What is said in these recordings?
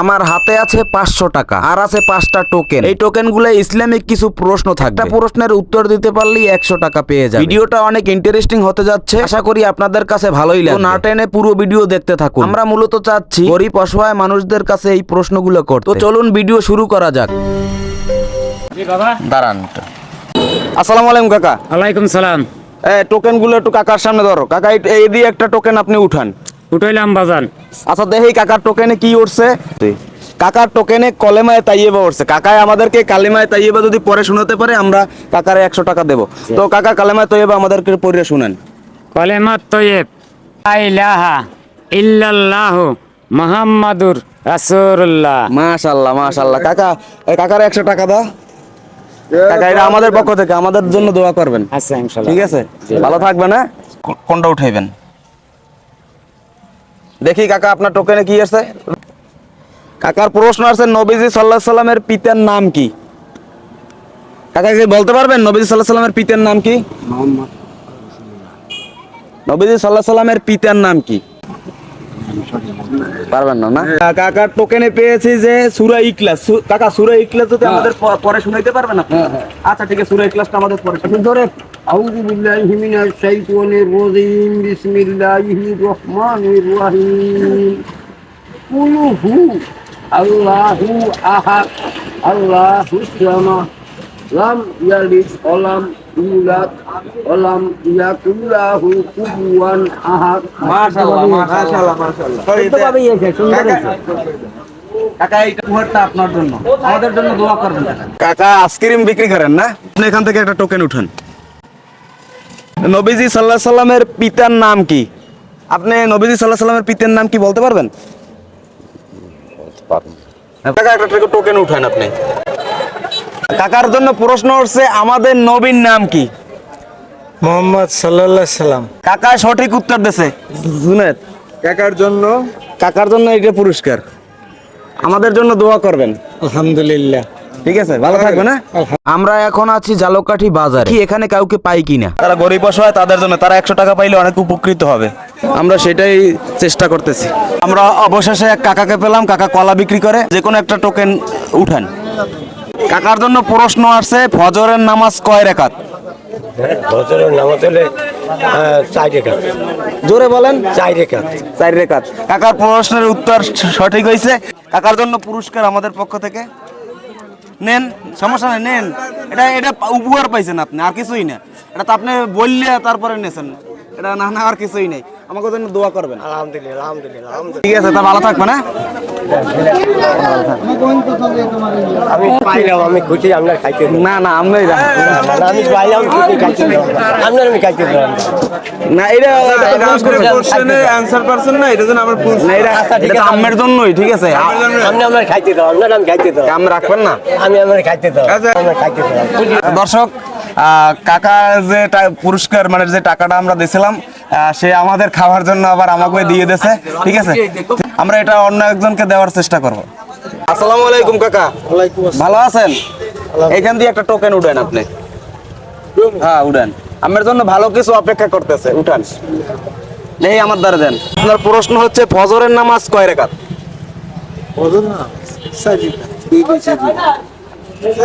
আমার হাতে আছে পাঁচশো টাকা আর আছে পাঁচটা টোকেন এই টোকেনগুলো ইসলামিক কিছু প্রশ্ন থাকবে। একটা প্রশ্নের উত্তর দিতে পারলেই একশো টাকা পেয়ে যাবে। ভিডিওটা অনেক ইন্টারেস্টিং হতে যাচ্ছে। আশা করি আপনাদের কাছে ভালোই লাগবে। তো না টেনে পুরো ভিডিও দেখতে থাকুন। আমরা মূলত চাচ্ছি গরিব অসহায় মানুষদের কাছে এই প্রশ্নগুলো করতে। তো চলুন ভিডিও শুরু করা যাক। দাঁড়ান আসসালামু আলাইকুম কাকা। ওয়ালাইকুম সালাম। টোকেনগুলো একটু কাকার সামনে ধরো। কাকা এই দিয়ে একটা টোকেন আপনি উঠান। উঠাইলাম বাজান আচ্ছা দেখি কাকার টোকেনে কি উঠছে। কাকার টোকেনে কলেমায় তাইয়েবা উঠছে। কাকায় আমাদেরকে কালেমায় তাইয়েবা যদি পরে শোনাতে পারে আমরা কাকারে একশো টাকা দেবো। তো কাকা কালেমায় তাইয়েবা আমাদেরকে পড়ে শুনেন। ইলাহা ইল্লাল্লাহু মুহাম্মাদুর রাসূলুল্লাহ। মাশাল্লাহ মাশাল্লাহ কাকা এই কাকার একশো টাকা দাও। কাকা এটা আমাদের পক্ষ থেকে আমাদের জন্য দোয়া করবেন। আচ্ছা ইনশাআল্লাহ ঠিক আছে? ভালো থাকবেন হ্যাঁ? কোনটা উঠাইবেন? দেখি কাকা আপনার টোকেনে কি আছে? কাকার প্রশ্ন আছে নবীজি সাল্লাহ সাল্লামের পিতার নাম কি? কাকা কি বলতে পারবেন? নবীজি সাল্লাহ সাল্লামের পিতার নাম কি? নবীজি সাল্লাহ সাল্লামের পিতার নাম কি? পারবেন না না? কাকার টোকেনে পেয়েছি যে সুরা ইকলাস। কাকা সুরা ইকলাস যদি আমাদের পরে শুনাইতে পারবেন আপনি? আচ্ছা ঠিক আছে সুরা ইকলাসটা আমাদের পরে শুনান। ধরে আউযু বিল্লাহি মিনাশ শাইতানির রাজিম বিসমিল্লাহির রহমানির রহিম। কুল হু আল্লাহু আহাদ আল্লাহুস সামাদ লাম ইয়ালিদ ওয়ালাম ইউলাদ ওয়ালাম ইয়াকুল লাহু কুফুয়ান আহাদ। মাশাআল্লাহ মাশাআল্লাহ। মাশাআল্লাহ পাবে সুন্দর হয়েছে কাকা এই উপহারটা আপনার জন্য। আমাদের জন্য দোয়া করবেন কাকা। আইসক্রিম বিক্রি করেন না? আপনি এখান থেকে একটা টোকেন উঠান। নবীজি সাল্লাহ সাল্লামের পিতার নাম কি? আপনি নবীজি সাল্লাহ সাল্লামের পিতার নাম কি বলতে পারবেন? কাকা একটা টোকেন উঠান আপনি। কাকার জন্য প্রশ্ন উঠছে আমাদের নবীর নাম কি? মোহাম্মদ সাল্লাহ সাল্লাম। কাকা সঠিক উত্তর দিছে জুনেদ কাকার জন্য কাকার জন্য এটা পুরস্কার। আমাদের জন্য দোয়া করবেন। আলহামদুলিল্লাহ। ঠিক আছে ভালো থাকবে না আমরা এখন আছি জালকাঠি বাজার। কি এখানে কাউকে পাই কিনা? তারা গরিব অসহায় তাদের জন্য তারা একশো টাকা পাইলে অনেক উপকৃত হবে। আমরা সেটাই চেষ্টা করতেছি। আমরা অবশেষে এক কাকাকে পেলাম কাকা কলা বিক্রি করে। যে কোনো একটা টোকেন উঠান। কাকার জন্য প্রশ্ন আসছে ফজরের নামাজ কয় রেখাত? বছরের নামাজ হলে চার রেখা জোরে বলেন। চার রেখা চার রেখাত। কাকার প্রশ্নের উত্তর সঠিক হয়েছে। কাকার জন্য পুরস্কার আমাদের পক্ষ থেকে। নেন সমস্যা নেই নেন। এটা এটা উপহার পাইছেন আপনি আর কিছুই না। এটা তো আপনি বললে তারপরে নেছেন। এটা না না আর কিছুই নেই। আমাকে জন্য দোয়া করবেন। আলহামদুলিল্লাহ আলহামদুলিল্লাহ আলহামদুলিল্লাহ। ঠিক আছে তা ভালো থাকবে না আমি পাইলাম আমি খুশি আপনার খাইতে না না আমি আমি পাইলাম খুশি খাইতে আপনার আমি খাইতে না এটা পারছেন না এটা জন্য আমার না, এটা আচ্ছা, এটা জন্যই ঠিক আছে। আপনি আমার খাইতে দেবো আপনার আমি খাইতে আম রাখবেন না? আমি আমার খাইতে আচ্ছা। আমার খাইতে দর্শক আহ, কাকা যে টা- পুরস্কার মানে যে টাকাটা আমরা দিয়েছিলাম সে আমাদের খাওয়ার জন্য আবার আমাকে দিয়ে দিয়েছে। ঠিক আছে? আমরা এটা অন্য একজনকে দেওয়ার চেষ্টা করব। আসসালামু আলাইকুম কাকা। ভালো আছেন? এখান দিয়ে একটা টোকেন উঠেন আপনি। হ্যাঁ উঠেন। আমার জন্য ভালো কিছু অপেক্ষা করতেছে উঠান। এই আমার দ্বারা দেন। আপনার প্রশ্ন হচ্ছে ফজরের নামাজ কয় রেখাত?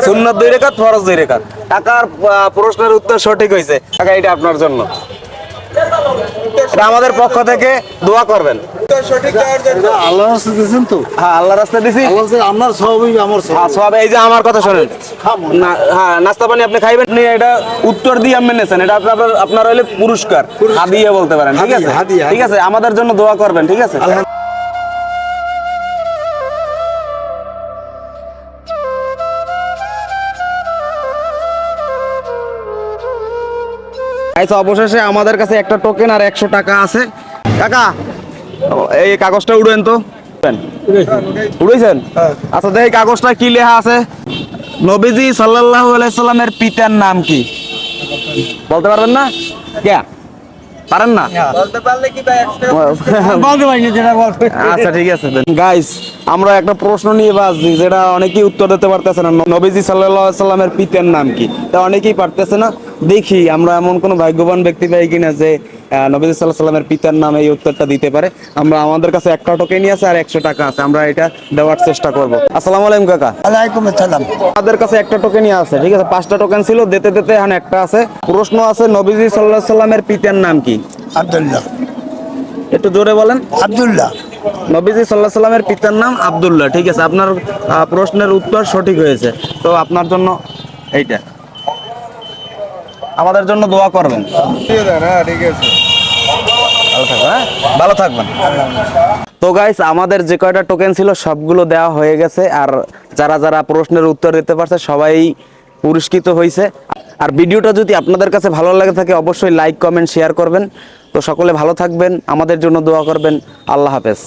সুন্নত দুই রেখাত ফরজ দুই রেখাত। টাকার প্রশ্নের উত্তর সঠিক হয়েছে। টাকা এটা আপনার জন্য। আমাদের পক্ষ থেকে দোয়া করবেন। আল্লাহ রাস্তা দিয়েছেন তো? হ্যাঁ আল্লাহ রাস্তা দিছি। আপনার সবই আমার হ্যাঁ সব এই যে আমার কথা শোনেন। না। হ্যাঁ নাস্তা পানি আপনি খাইবেন? আপনি এটা উত্তর দিয়ে আপনি নেছেন। এটা আপনার আপনার হইলে পুরস্কার। হাদিয়া বলতে পারেন ঠিক আছে? ঠিক আছে আমাদের জন্য দোয়া করবেন ঠিক আছে? আচ্ছা অবশেষে আমাদের কাছে একটা টোকেন আর একশো টাকা আছে। কাকা এই কাগজটা উড়েন তো। উড়েছেন? আচ্ছা দেখি কাগজটা কি লেখা আছে? নবীজি সাল্লাল্লাহু আলাইহি সাল্লামের পিতার নাম কি? বলতে পারবেন না? কে? পারেন না? বলতে যেটা বলতে আচ্ছা ঠিক আছে। গাইস আমরা একটা প্রশ্ন নিয়ে বাসছি যেটা অনেকেই উত্তর দিতে পারতেছে না। নবীজি আলাইহি সাল্লামের পিতার নাম কি? তা অনেকেই পারতেছে না। দেখি আমরা এমন কোনো ভাগ্যবান ব্যক্তি পাই কিনা যে আহ, নবী সাল্লাহ সাল্লামের পিতার নামে এই উত্তরটা দিতে পারে। আমরা আমাদের কাছে একটা টোকেনই আছে আর একশো টাকা আছে। আমরা এটা দেওয়ার চেষ্টা করব। আসসালামু আলাইকুম কাকা। আলাইকুম আসসালাম। আমাদের কাছে একটা টোকেনই আছে ঠিক আছে? পাঁচটা টোকেন ছিল দিতে দিতে এখন একটা আছে। প্রশ্ন আছে নবীজি সাল্লাহ সাল্লামের পিতার নাম কি? আব্দুল্লাহ। একটু জোরে বলেন। আব্দুল্লাহ। নবীজি সাল্লাহ সাল্লামের পিতার নাম আবদুল্লাহ, ঠিক আছে? আপনার প্রশ্নের উত্তর সঠিক হয়েছে। তো আপনার জন্য এইটা। আমাদের জন্য দোয়া করবেন। ভালো থাকবেন হ্যাঁ? তো গাইস আমাদের যে কয়টা টোকেন ছিল সবগুলো দেওয়া হয়ে গেছে, আর যারা যারা প্রশ্নের উত্তর দিতে পারছে, সবাই পুরস্কৃত হয়েছে আর ভিডিওটা যদি আপনাদের কাছে ভালো লাগে থাকে, অবশ্যই লাইক কমেন্ট শেয়ার করবেন। তো সকলে ভালো থাকবেন আমাদের জন্য দোয়া করবেন। আল্লাহ হাফেজ।